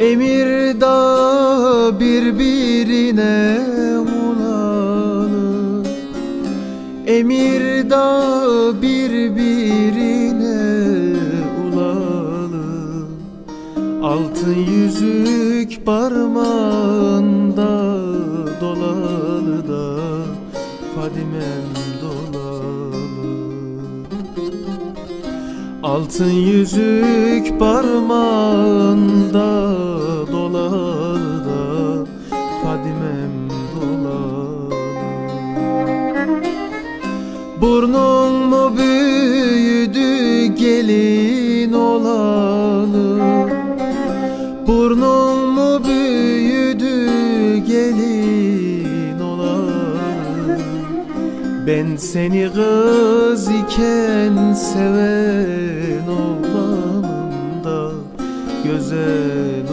Emirdağ birbirine Emirdağ birbirine ulalı Altın yüzük parmağında dolalı da Fadimem dolalı Altın yüzük parmağında Burnun mu büyüdü gelin olalı Burnun mu büyüdü gelin olalı Ben seni kız iken seven oğlanım da Güzel